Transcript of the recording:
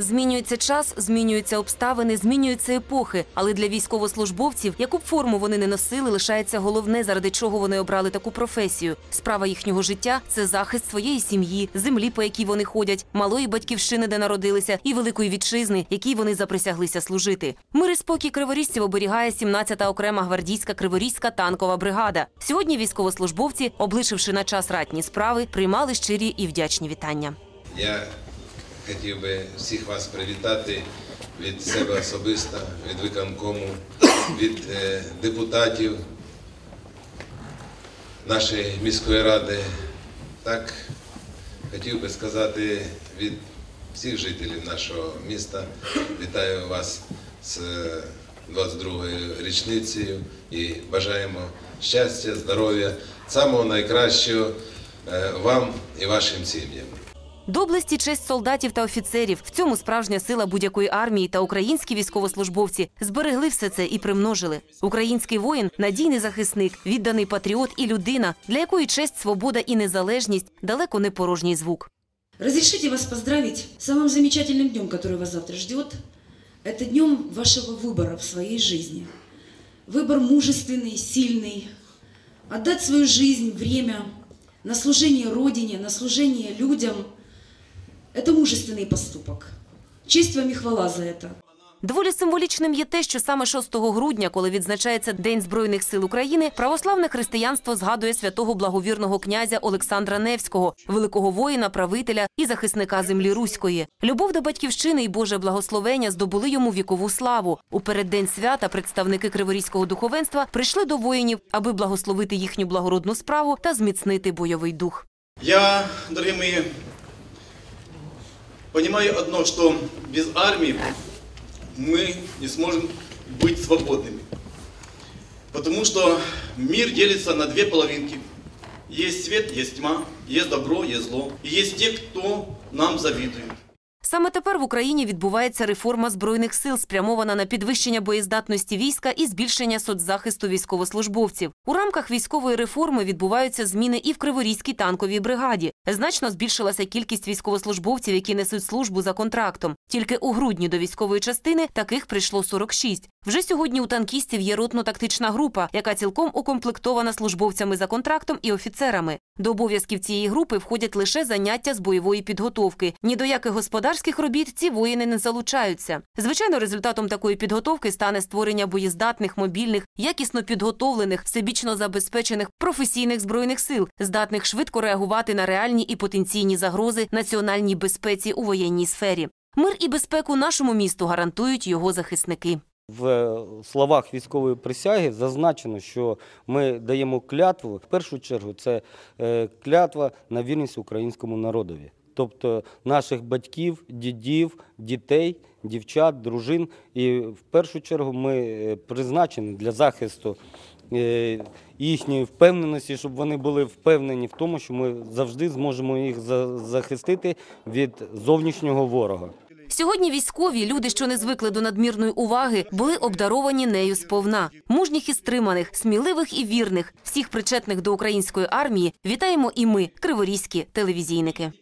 Змінюється час, змінюються обставини, змінюються епохи. Але для військовослужбовців, яку б форму вони не носили, лишається головне, заради чого вони обрали таку професію. Справа їхнього життя це захист своєї сім'ї, землі, по якій вони ходять, малої батьківщини, де народилися, і великої вітчизни, якій вони заприсяглися служити. Мир і спокій криворізців оберігає 17-та окрема гвардійська криворізька танкова бригада. Сьогодні військовослужбовці, облишивши на час ратні справи, приймали щирі і вдячні вітання. Я хотів би всіх вас привітати від себе особисто, від виконкому, від е, депутатів нашої міської ради. Так хотів би сказати від всіх жителів нашого міста. Вітаю вас з 22-ю річницею і бажаємо щастя, здоров'я, самого найкращого е, вам і вашим сім'ям. Доблесть і честь солдатів та офіцерів в цьому справжня сила будь-якої армії та українські військовослужбовці зберегли все це і примножили. Український воїн надійний захисник, відданий патріот і людина, для якої честь, свобода і незалежність далеко не порожній звук. Разрешите вас поздравить с самым замечательным днем, который вас завтра ждет. Это днем вашего выбора в своей жизни. Выбор мужественный, сильный. Отдать свою жизнь, время на служение Родине, на служение людям – это мужественный поступок. Честь вам и хвала за это. Доволі символічним є те, що саме 6 грудня, коли відзначається День Збройних сил України, православне християнство згадує святого благовірного князя Олександра Невського, великого воїна, правителя і захисника землі Руської. Любов до батьківщини і Боже благословення здобули йому вікову славу. У переддень свята представники криворізького духовенства прийшли до воїнів, аби благословити їхню благородну справу та зміцнити бойовий дух. Я, дорогие мои, понимаю одно, что без армии мы не сможем быть свободными. Потому что мир делится на две половинки. Есть свет, есть тьма, есть добро, есть зло. И есть те, кто нам завидует. Саме тепер в Україні відбувається реформа збройних сил, спрямована на підвищення боєздатності війська і збільшення соцзахисту військовослужбовців. У рамках військової реформи відбуваються зміни і в Криворізькій танковій бригаді. Значно збільшилася кількість військовослужбовців, які несуть службу за контрактом. Тільки у грудні до військової частини таких прийшло 46. Вже сьогодні у танкістів є ротно-тактична група, яка цілком укомплектована службовцями за контрактом і офіцерами. До обов'язків цієї групи входять лише заняття з бойової підготовки. Ні до яких господарських робіт ці воїни не залучаються. Звичайно, результатом такої підготовки стане створення боєздатних, мобільних, якісно підготовлених, всебічно забезпечених професійних збройних сил, здатних швидко реагувати на реальні і потенційні загрози національній безпеці у воєнній сфері. Мир і безпеку нашому місту гарантують його захисники. В словах військової присяги зазначено, що ми даємо клятву. В першу чергу це е, клятва на вірність українському народові, тобто наших батьків, дідів, дітей, дівчат, дружин. І в першу чергу ми е, призначені для захисту е, їхньої впевненості, щоб вони були впевнені в тому, що ми завжди зможемо їх за- захистити від зовнішнього ворога. Сьогодні військові, люди, що не звикли до надмірної уваги, були обдаровані нею сповна. Мужніх і стриманих, сміливих і вірних, всіх причетних до української армії вітаємо і ми, криворізькі телевізійники.